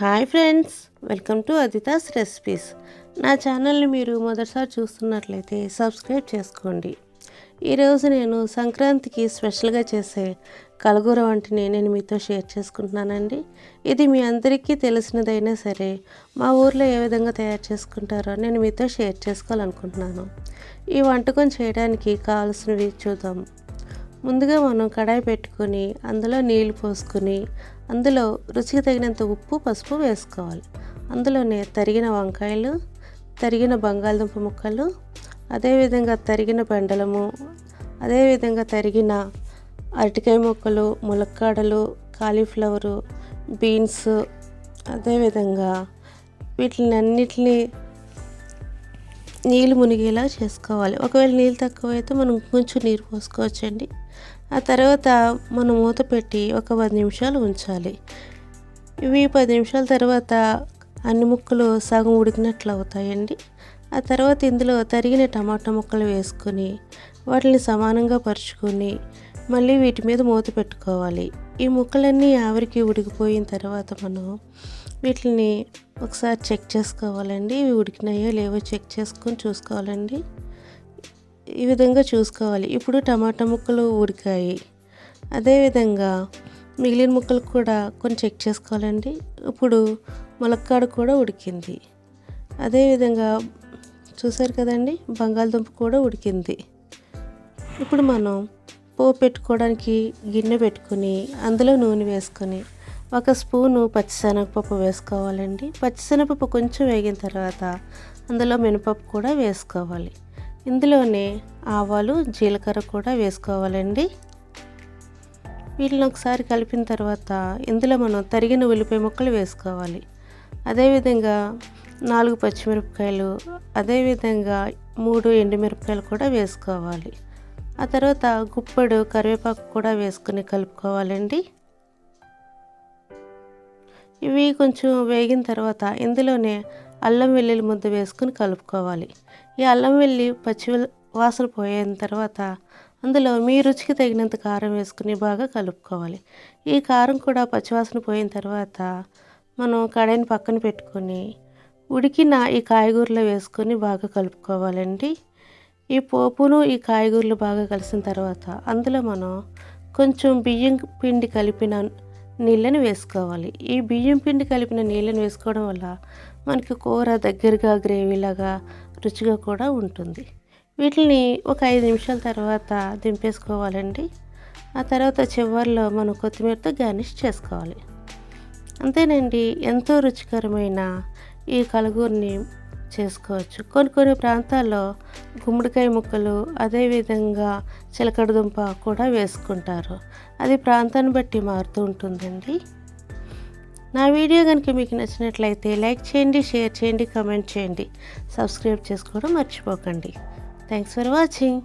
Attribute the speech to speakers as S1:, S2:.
S1: Hi friends welcome to Aditha's recipes. నా ఛానల్ని మీరు మొదటిసారి చూస్తున్నట్లయితే సబ్స్క్రైబ్ చేసుకోండి. ఈరోజు నేను సంక్రాంతికి స్పెషల్గా చేసే కలగూర వంటిని నేను మీతో షేర్ చేసుకుంటున్నానండి. ఇది మీ అందరికీ తెలిసినదైనా సరే మా ఊర్లో ఏ విధంగా తయారు చేసుకుంటారో నేను మీతో షేర్ చేసుకోవాలనుకుంటున్నాను. ఈ వంటకం చేయడానికి కావాల్సినవి చూద్దాం. ముందుగా మనం కడాయి పెట్టుకొని అందులో నీళ్ళు పోసుకొని అందులో రుచికి తగినంత ఉప్పు పసుపు వేసుకోవాలి. అందులోనే తరిగిన వంకాయలు తరిగిన బంగాళదుంప ముక్కలు అదేవిధంగా తరిగిన బెండలము అదేవిధంగా తరిగిన అరటికాయ ముక్కలు ములక్కాడలు కాలీఫ్లవరు బీన్స్ అదేవిధంగా వీటిని అన్నిటిని నీళ్ళు మునిగేలా చేసుకోవాలి. ఒకవేళ నీళ్ళు తక్కువైతే మనం కొంచెం నీరు పోసుకోవచ్చండి. ఆ తర్వాత మనం మూత పెట్టి ఒక పది నిమిషాలు ఉంచాలి. ఇవి పది నిమిషాల తర్వాత అన్ని ముక్కలు సగం ఉడికినట్లు అవుతాయండి. ఆ తర్వాత ఇందులో తరిగిన టమాటా ముక్కలు వేసుకొని వాటిని సమానంగా పరుచుకొని మళ్ళీ వీటి మీద మూత పెట్టుకోవాలి. ఈ ముక్కలన్నీ ఆవిరికి ఉడికిపోయిన తర్వాత మనం వీటిని ఒకసారి చెక్ చేసుకోవాలండి. ఇవి ఉడికినాయో లేవో చెక్ చేసుకొని చూసుకోవాలండి. ఈ విధంగా చూసుకోవాలి. ఇప్పుడు టమాటా ముక్కలు ఉడికాయి. అదేవిధంగా మిగిలిన ముక్కలు కూడా కొన్ని చెక్ చేసుకోవాలండి. ఇప్పుడు ములక్కాడ కూడా ఉడికింది. అదేవిధంగా చూసారు కదండి బంగాళదుంప కూడా ఉడికింది. ఇప్పుడు మనం పోపు పెట్టుకోవడానికి గిన్నె పెట్టుకుని అందులో నూనె వేసుకొని ఒక స్పూను పచ్చిశనగపప్పు వేసుకోవాలండి. పచ్చిశనగపప్పు కొంచెం వేగిన తర్వాత అందులో మినపప్పు కూడా వేసుకోవాలి. ఇందులోనే ఆవాలు జీలకర్ర కూడా వేసుకోవాలండి. వీటిని ఒకసారి కలిపిన తర్వాత ఇందులో మనం తరిగిన ఉల్లిపాయ ముక్కలు వేసుకోవాలి. అదేవిధంగా నాలుగు పచ్చిమిరపకాయలు అదేవిధంగా మూడు ఎండుమిరపకాయలు కూడా వేసుకోవాలి. ఆ తర్వాత గుప్పెడు కరివేపాకు కూడా వేసుకుని కలుపుకోవాలండి. ఇవి కొంచెం వేగిన తర్వాత ఇందులోనే అల్లం వెల్లుల్లి ముద్ద వేసుకుని కలుపుకోవాలి. ఈ అల్లం వెల్లి పచ్చి వాసన పోయిన తర్వాత అందులో మీ రుచికి తగినంత కారం వేసుకుని బాగా కలుపుకోవాలి. ఈ కారం కూడా పచ్చివాసన పోయిన తర్వాత మనం కడాయిని పక్కన పెట్టుకొని ఉడికిన ఈ కాయగూరలు వేసుకొని బాగా కలుపుకోవాలండి. ఈ పోపును ఈ కాయగూరలు బాగా కలిసిన తర్వాత అందులో మనం కొంచెం బియ్యం పిండి కలిపిన నీళ్ళని వేసుకోవాలి. ఈ బియ్యం పిండి కలిపిన నీళ్ళని వేసుకోవడం వల్ల మనకి కూర దగ్గరగా గ్రేవీలాగా రుచిగా కూడా ఉంటుంది. వీటిని ఒక ఐదు నిమిషాల తర్వాత దింపేసుకోవాలండి. ఆ తర్వాత చివరిలో మనం కొత్తిమీరతో గార్నిష్ చేసుకోవాలి. అంతేనండి ఎంతో రుచికరమైన ఈ కలగూరని చేసుకోవచ్చు. కొన్ని కొన్ని ప్రాంతాల్లో గుమ్మడికాయ ముక్కలు అదేవిధంగా చిలకడదుంప కూడా వేసుకుంటారు. అది ప్రాంతాన్ని బట్టి మారుతూ ఉంటుందండి. నా వీడియో కనుక మీకు నచ్చినట్లయితే లైక్ చేయండి షేర్ చేయండి కమెంట్ చేయండి. సబ్స్క్రైబ్ చేసుకోవడం మర్చిపోకండి. Thanks for watching.